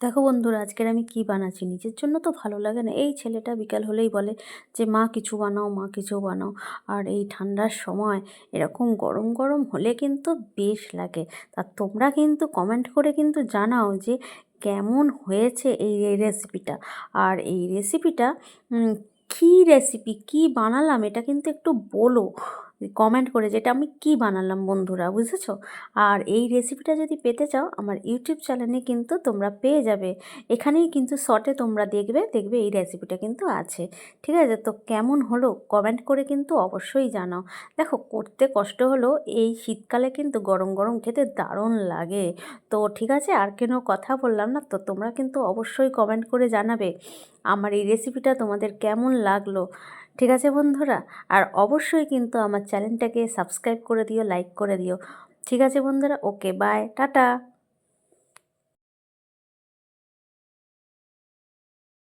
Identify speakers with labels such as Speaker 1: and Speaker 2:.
Speaker 1: দেখো বন্ধুরা, আজকের আমি কি বানাচ্ছি? নিজের জন্য তো ভালো লাগে না। এই ছেলেটা বিকাল হলেই বলে যে, মা, কিছু বানাও, মা, কিছু বানাও। আর এই ঠান্ডার সময় এরকম গরম গরম হলে কিন্তু বেশ লাগে। তা তোমরা কিন্তু কমেন্ট করে কিন্তু জানাও যে, কেমন হয়েছে এই রেসিপিটা আর এই রেসিপিটা কী রেসিপি কী বানালাম, এটা কিন্তু একটু বলো। কমেন্ট করে যেটা আমি কি বানালাম বন্ধুরা, বুঝেছ? আর এই রেসিপিটা যদি পেতে চাও, আমার ইউটিউব চ্যানেলে কিন্তু তোমরা পেয়ে যাবে। এখানেই কিন্তু শর্টে তোমরা দেখবে দেখবে এই রেসিপিটা কিন্তু আছে। ঠিক আছে? তো কেমন হলো কমেন্ট করে কিন্তু অবশ্যই জানাও। দেখো, করতে কষ্ট হলো এই শীতকালে কিন্তু গরম গরম খেতে দারুণ লাগে। তো ঠিক আছে? আর কেন কথা বললাম না? তো তোমরা কিন্তু অবশ্যই কমেন্ট করে জানাবে। আমার এই রেসিপিটা তোমাদের কেমন লাগল? ঠিক আছে বন্ধুরা? আর অবশ্যই কিন্তু আমার চ্যানেলটাকে সাবস্ক্রাইব করে দিও, লাইক করে দিও। ঠিক আছে বন্ধুরা? Okay, bye, tata.